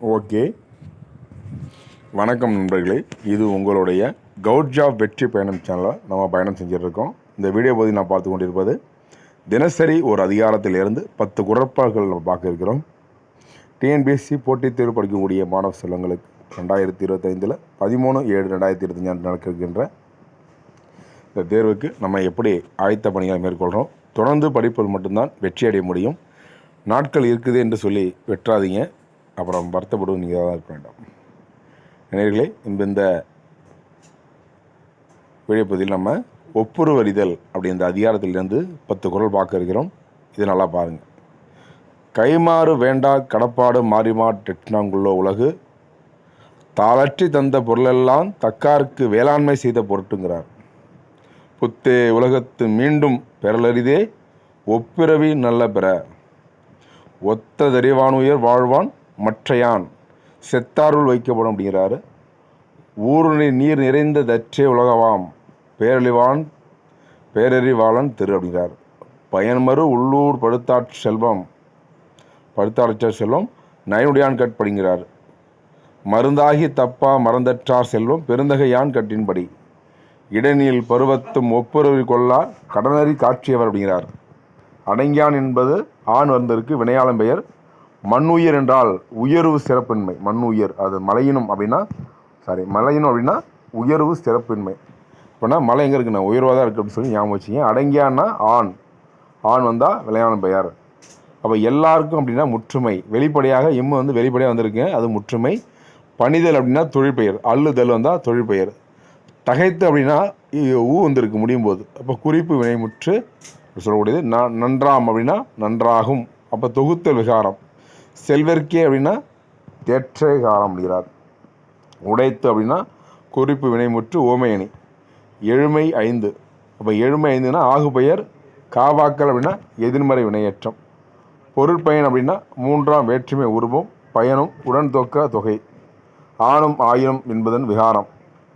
Okay. வணக்கம் நண்பர்களே. இது உங்களுடைய கவுட் ஜாப் வெற்றி பயணம் சேனலில் நம்ம பயணம் செஞ்சுட்டு இருக்கோம் இந்த வீடியோ பற்றி நான் பார்த்து கொண்டிருப்பது தினசரி ஒரு அதிகாரத்திலிருந்து பத்து குரற்பாடுகள் நம்ம பார்க்க இருக்கிறோம். டிஎன்பிஎஸ்சி போட்டித் தேர்வு படிக்கக்கூடிய மாணவ செல்வங்களுக்கு ரெண்டாயிரத்தி இருபத்தைந்தில் பதிமூணு ஏழு ரெண்டாயிரத்தி இருபத்தஞ்சு ஆண்டு நடக்க இருக்கின்ற இந்த தேர்வுக்கு நம்ம எப்படி ஆயத்த பணிகளை மேற்கொள்கிறோம் தொடர்ந்து படிப்பது மட்டும்தான் வெற்றி அடைய முடியும். நாட்கள் இருக்குது என்று சொல்லி வெற்றாதீங்க. அப்புறம் வருத்தப்படுவது நீங்கள் தான் இருக்க வேண்டும் நேர்களே இந்த இந்த வீடியோ நம்ம ஒப்புருவறிதல் அப்படின்ற அதிகாரத்திலிருந்து பத்து குரல் பார்க்க இருக்கிறோம். இது நல்லா பாருங்கள் கைமாறு வேண்டா கடப்பாடு மாறிமா டெட்னாங்குள்ளோ உலகு. தாளற்றி தந்த பொருளெல்லாம் தக்காருக்கு வேளாண்மை செய்த பொருட்டுங்கிறார். புத்தே உலகத்து மீண்டும் பெறலரிதே ஒப்பிறவி நல்ல பெற. ஒத்ததறிவானுயர் வாழ்வான் மற்றையான் செத்தாருள் வைக்கப்படும் அப்படிங்கிறாரு. ஊருணி நீர் நிறைந்த தற்றே உலகவாம். பேரழிவான் பேரறிவாளன் திரு அப்படிங்கிறார். பயன்மறு உள்ளூர் படுத்தாற் செல்வம். படுத்தாற்ற செல்வம் நயனுடையான் கட்படுங்கிறார் மருந்தாகி தப்பா மறந்தற்றார் செல்வம் பெருந்தகையான் கட்டின்படி. இடனில் பருவத்தும் ஒப்புரவு கொள்ளா கடனறி காட்சியவர் அப்படிங்கிறார். அடங்கியான் என்பது ஆண் வந்தருக்கு வினையாளம் பெயர். மண்ணுயிர் என்றால் உயர்வு சிறப்பின்மை. மண்ணுயிர் அது மலையினும் அப்படின்னா சாரி மலையினம் அப்படின்னா உயர்வு சிறப்பின்மை. இப்போனா மலை எங்கே இருக்குண்ணா? உயர்வாக தான் இருக்குது அப்படின்னு சொல்லி ஞாபகம் வச்சுங்க அடங்கியான்னா ஆண். ஆண் வந்தால் விளையாடும் பெயர். அப்போ எல்லாருக்கும் அப்படின்னா முற்றுமை. வெளிப்படையாக இம்மு வந்து வெளிப்படையாக வந்திருக்கு. அது முற்றுமை. பணிதல் அப்படின்னா தொழிற்பெயர். அள்ளுதல் வந்தால் தொழிற்பெயர். தகைத்து அப்படின்னா ஊ வந்திருக்கு முடியும் போது அப்போ குறிப்பு வினைமுற்று சொல்லக்கூடியது ந நன்றாம் அப்படின்னா நன்றாகும். அப்போ தொகுத்தல் விகாரம். செல்வர்க்கே அப்படின்னா தேற்றகாரம் அப்படிங்கிறார். உடைத்து அப்படின்னா குறிப்பு வினைமுற்று ஓமையணி எழுமை ஐந்து. அப்போ எழுமை ஐந்துனா ஆகு பெயர் காவாக்கல் அப்படின்னா எதிர்மறை வினையேற்றம். பொருட்பயன் அப்படின்னா மூன்றாம் வேற்றுமை உருவம் பயனும் உடன் தொக்க தொகை. ஆணும் ஆயினும் என்பதன் விகாரம்.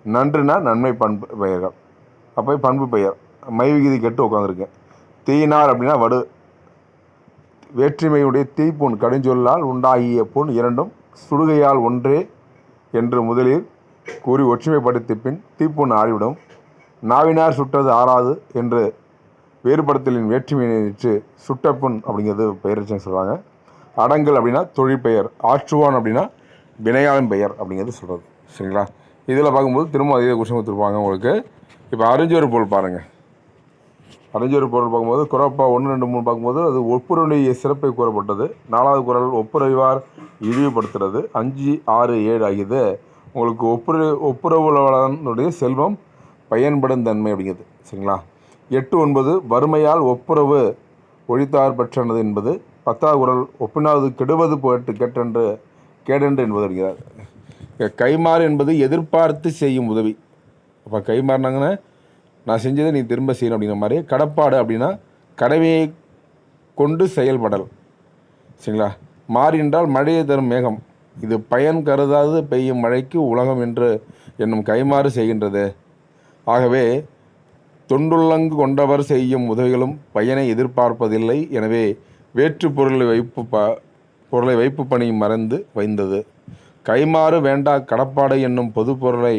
நன்றுனா நன்மை பண்பு பெயர்கள். அப்போ பண்பு பெயர். மைவிகுதி கெட்டு உட்காந்துருக்கேன் தீயினார் அப்படின்னா வடு வேற்றுமையுடைய தீப்புண் கடுஞ்சொல்லால் உண்டாகிய புண் இரண்டும் சுடுகையால் ஒன்றே என்று முதலில் கூறி ஒற்றுமைப்படுத்தி பின் தீப்புண் ஆறிவிடும். நாவினார் சுட்டது ஆறாது என்று வேறுபடுத்தலின் வேற்றுமையை சுட்டப்புண் அப்படிங்கிறது பெயர்ச்சின்னு சொல்கிறாங்க அடங்கல் அப்படின்னா தொழிற்பெயர் ஆற்றுவான் அப்படின்னா வினையாளன் பெயர் அப்படிங்கிறது சொல்கிறது சரிங்களா? இதில் பார்க்கும்போது திரும்ப அதே கொஷின் கொடுத்துருப்பாங்க உங்களுக்கு. இப்போ அறிஞ்சொரு பொருள் பாருங்கள் அறிஞ்சொரு பொருள் பார்க்கும்போது குறப்பா ஒன்று ரெண்டு மூணு பார்க்கும்போது அது ஒப்புரவுடைய சிறப்பை கூறப்பட்டது. நாலாவது குரல் ஒப்புரவிவார் இழிவுபடுத்துறது அஞ்சு ஆறு ஏழு ஆகியது உங்களுக்கு ஒப்புர ஒப்புரவுடைய செல்வம் பயன்படும் தன்மை அப்படிங்கிறது. சரிங்களா? எட்டு ஒன்பது வறுமையால் ஒப்புரவு ஒழித்தார் பெற்றனது என்பது பத்தாவது குரல் ஒப்பினாவது கெடுவது போட்டு கேட்டென்று கேடென்று என்பது அப்படிங்கிறார். கைமாறு என்பது எதிர்பார்த்து செய்யும் உதவி. அப்போ கைமாறினாங்கன்னா நான் செஞ்சதை நீ திரும்ப செய்யணும் அப்படிங்கிற மாதிரி கடப்பாடு அப்படின்னா கடவையை கொண்டு செயல்படல். சரிங்களா? மாறி என்றால் மழையை தரும் மேகம். இது பயன் கருதாது பெய்யும் மழைக்கு உலகம் என்று என்னும் கைமாறு செய்கின்றது. ஆகவே தொண்டுள்ளங்கு கொண்டவர் செய்யும் உதவிகளும் பயனை எதிர்பார்ப்பதில்லை. எனவே வேற்று பொருளை வைப்பு ப பொருளை வைப்பு பணி மறந்து வைந்தது. கைமாறு வேண்டா கடப்பாடு என்னும் பொது பொருளை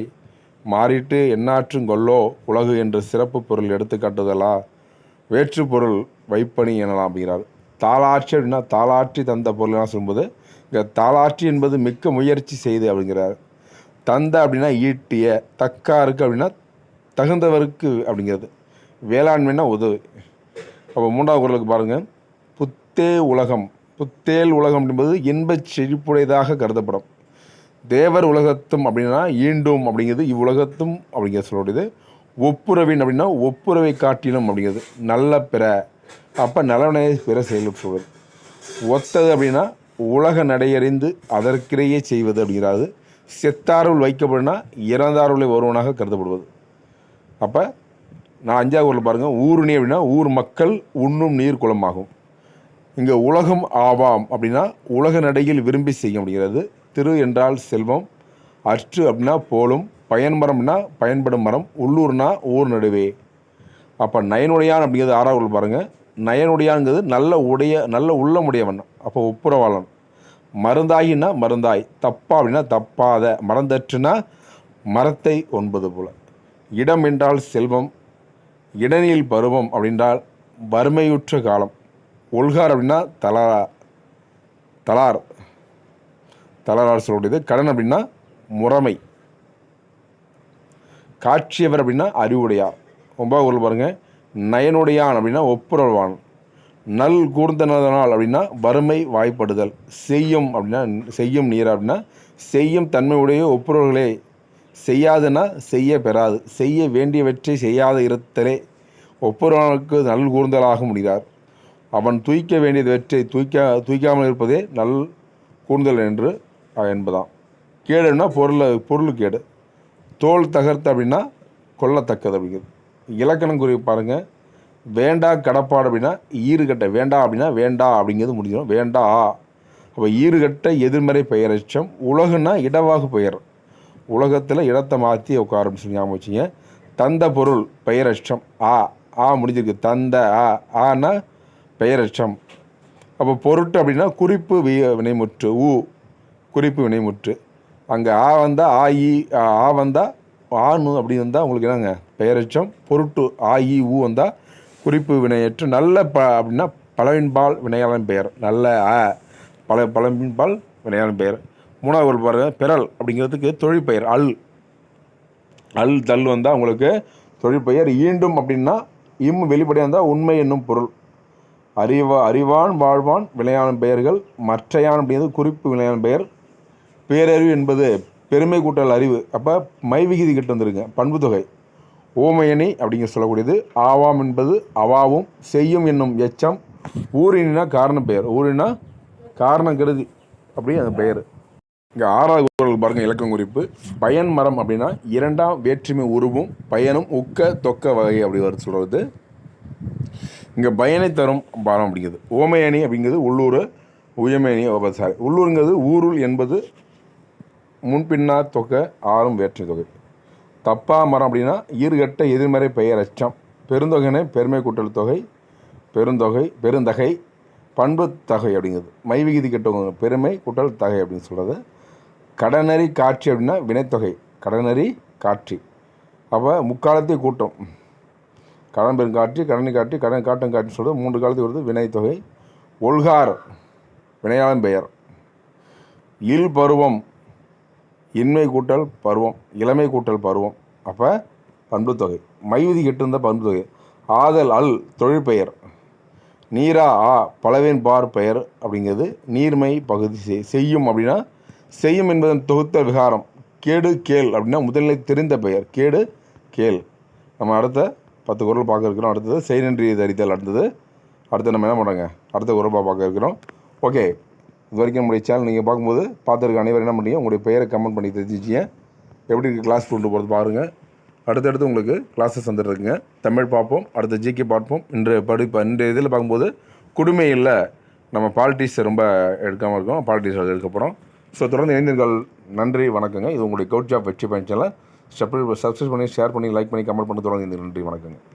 மாறிட்டு எண்ணாற்றும் கொல்லோ உலகு என்று சிறப்பு பொருள் எடுத்துக்காட்டுதலா? வேற்று பொருள் வைப்பணி எனலாம் அப்படிங்கிறார் தாளாட்சி அப்படின்னா தாளாற்றி தந்த பொருள்லாம் சொல்லும்போது இங்கே தாளாற்றி என்பது மிக்க முயற்சி செய்து அப்படிங்கிறார். தந்த அப்படின்னா ஈட்டிய தக்காருக்கு அப்படின்னா தகுந்தவருக்கு அப்படிங்கிறது. வேளாண்மைன்னா உதவு அப்போ மூன்றாவது குரலுக்கு பாருங்கள் புத்தே உலகம். புத்தேல் உலகம் என்பது இன்பச் செழிப்புடையதாக கருதப்படும். தேவர் உலகத்தும் அப்படின்னா ஈண்டும் அப்படிங்கிறது இவ்வுலகத்தும் அப்படிங்கிறது சொல்லக்கூடியது ஒப்புரவின் அப்படின்னா ஒப்புரவை காட்டிலும் அப்படிங்கிறது. நல்ல பிற. அப்போ நலனை பிற செயல் சொல்வது ஒத்தது அப்படின்னா உலக நடையறிந்து அதற்கிடையே செய்வது அப்படிங்கிறாது. செத்தாருள் வைக்கப்படுனா இறந்தாருளை ஒருவனாக கருதப்படுவது. அப்போ நான் அஞ்சாவது ஊரில் பாருங்கள் ஊருணி அப்படின்னா ஊர் மக்கள் உண்ணும் நீர் குளமாகும். இங்கே உலகம் ஆவாம் அப்படின்னா உலக நடையில் விரும்பி செய்யும் அப்படிங்கிறது. திரு என்றால் செல்வம் அற்று அப்படின்னா போலும் பயன்மரம்னா பயன்படும் மரம் உள்ளூர்னா ஊர் நடுவே. அப்போ நயனுடையான் அப்படிங்கிறது ஆறாவது பாருங்கள் நயனுடையான்ங்கிறது நல்ல உடைய நல்ல உள்ளமுடையவன் அப்போ ஒப்புரவாளன். மருந்தாயின்னா மருந்தாய் தப்பா அப்படின்னா தப்பாத மறந்தற்றுனா மரத்தை ஒன்பது போல. இடம் என்றால் செல்வம் இடனில் பருவம் அப்படின்றால் வறுமையுற்ற காலம். ஒல்கார் அப்படின்னா தலா தலார். தலார் சொல்லக்கூடியது கடன் அப்படின்னா முறைமை. காட்சியவர் அப்படின்னா அறிவுடையார் ஒன்பதாவது குரல் பாருங்கள் நயனுடையான் அப்படின்னா ஒப்புரவான். நல் கூர்ந்தனதனால் அப்படின்னா வறுமை வாய்ப்படுதல். செய்யும் அப்படின்னா செய்யும் நீர் அப்படின்னா செய்யும் தன்மையுடைய ஒப்புரவர்களே செய்யாதுன்னா செய்ய பெறாது. செய்ய வேண்டியவற்றை செய்யாத இருத்தலே. ஒப்புரவனுக்கு நல் கூர்ந்தலாக முடிகிறார். அவன் தூய்க்க வேண்டியவற்றை தூய்க்க தூய்க்காமல் இருப்பதே நல் கூர்ந்தல் என்று என்பதாம் கேடுன்னா பொருளை பொருள் கேடு. தோல் தகர்த்து அப்படின்னா கொல்லத்தக்கது அப்படிங்கிறது. இலக்கணம் குறி பாருங்கள் வேண்டா கடப்பாடு அப்படின்னா ஈறுகட்ட. வேண்டா அப்படின்னா வேண்டா அப்படிங்கிறது முடிஞ்சிடும். வேண்டா. அப்போ ஈறுகட்ட எதிர்மறை பெயரச்சம். உலகுன்னா இடவாகு பெயர். உலகத்தில் இடத்தை மாற்றி உட்கார சொல்லி ஞாபகம் வச்சுங்க. தந்த பொருள் பெயரச்சம். ஆ ஆ முடிஞ்சிருக்கு. தந்த ஆ ஆனா பெயரச்சம். அப்போ பொருட்டு அப்படின்னா குறிப்பு வினைமுற்று ஊ குறிப்பு வினைமுற்று அங்கே ஆ வந்தால் ஆ இ ஆ வந்தால் ஆணு அப்படி வந்தால் உங்களுக்கு என்னங்க? பெயரச்சம் பொருட்டு ஆ இ ஊ வந்தால் குறிப்பு வினையற்று. நல்ல ப அப்படின்னா பழவின்பால் வினையாளன் பெயர். நல்ல ஆ பல பழம்பின்பால் வினையாளன் பெயர். மூணாவது ஒரு பாருங்கள் பெறல் அப்படிங்கிறதுக்கு தொழிற்பெயர் அல். அல் தல் வந்தால் உங்களுக்கு தொழிற்பெயர். ஈண்டும் அப்படின்னா இம் வெளிப்படையாக இருந்தால் உண்மை என்னும் பொருள். அறிவா அறிவான் வாழ்வான் விளையாடும் பெயர்கள் மற்றையான் அப்படிங்கிறது குறிப்பு விளையாடும் பெயர். பேரறிவு என்பது பெருமை கூட்டல் அறிவு. அப்போ மை விகிதி கிட்ட வந்துருங்க. பண்பு தொகை. ஓமையணி அப்படிங்கிற சொல்லக்கூடியது. ஆவாம் என்பது அவாவும் செய்யும் என்னும் எச்சம். ஊரினா காரண பெயர். ஊரினா காரணம் கருதி அப்படி அந்த பெயர். இங்கே ஆறாவது குரல் பாருங்கள் இலக்கம் குறிப்பு. பயன் மரம் அப்படின்னா இரண்டாம் வேற்றுமை உருவும் பயனும் உக்க தொக்க வகை அப்படி வருது சொல்கிறது இங்கே பயனை தரும் மரம் அப்படிங்கிறது ஓமையணி அப்படிங்கிறது உள்ளூர் உயமேனி சாரி உள்ளூருங்கிறது ஊருள் என்பது முன்பின்னா தொகை ஆறும் வேற்று தொகை. தப்பா மரம் அப்படின்னா ஈர்கட்ட எதிர்மறை பெயர் அச்சம். பெருந்தொகைனே பெருமை கூட்டல் தொகை பெருந்தொகை பெருந்தகை பண்பு தகை அப்படிங்கிறது மைவிகிதி கெட்டவங்க பெருமை கூட்டல் தகை அப்படின்னு சொல்கிறது கடனறி காட்சி அப்படின்னா வினைத்தொகை கடனறி காட்சி. அப்போ முக்காலத்தை கூட்டம். கடன் பெருங்காட்சி கடனை காட்டி கடன் காட்டம் காட்டி சொல்கிறது மூன்று காலத்துக்கு வருது வினைத்தொகை ஒல்கார் வினையாளன் பெயர். இல் பருவம் இன்மை கூட்டல் பருவம் இளமை கூட்டல் பருவம். அப்போ பண்பு தொகை. மைவிதி இருந்தால் பண்பு தொகை. ஆதல் அல் தொழிற்பெயர் நீரா ஆ பலவேன் பார் பெயர் அப்படிங்கிறது நீர்மை பகுதி செய் செய்யும் அப்படின்னா செய்யும் என்பதன் தொகுத்த விகாரம். கேடு கேள் அப்படின்னா முதலில் தெரிந்த பெயர். கேடு கேள். நம்ம அடுத்த பத்து குரல் பார்க்க இருக்கிறோம். அடுத்தது செய் தரித்தல் அடுத்தது. அடுத்து நம்ம என்ன பண்ணுறோங்க அடுத்த குரல் பார்க்க இருக்கிறோம். ஓகே. இது வரைக்கும் நம்முடைய சேனல் நீங்கள் பார்க்கும்போது பார்த்துருக்க அனைவரும் என்ன பண்ணீங்க உங்களுடைய பெயரை கமெண்ட் பண்ணி தெரிஞ்சிச்சிங்க எப்படி இருக்குது கிளாஸ் கொண்டு போகிறது பாருங்கள் அடுத்தடுத்து உங்களுக்கு கிளாஸஸ் வந்துட்டுருக்குங்க தமிழ் பார்ப்போம். அடுத்த ஜிகே பார்ப்போம். இன்று படிப்பு இந்த இதில் பார்க்கும்போது குடுமையில் நம்ம பாலிட்டிக்ஸ் ரொம்ப எடுக்காமல் இருக்கோம். பாலிட்டிக்ஸ் எடுக்க போகிறோம் ஸோ தொடர்ந்து இணைந்தீர்கள் நன்றி வணக்கங்க. இது உங்களுடைய கவுட் ஜாப் வெற்றி பயன் சேனல் சப்ஸ்கிரைப் பண்ணி ஷேர் பண்ணி லைக் பண்ணி கமெண்ட் பண்ணி தொடர்ந்து நன்றி வணக்கங்க.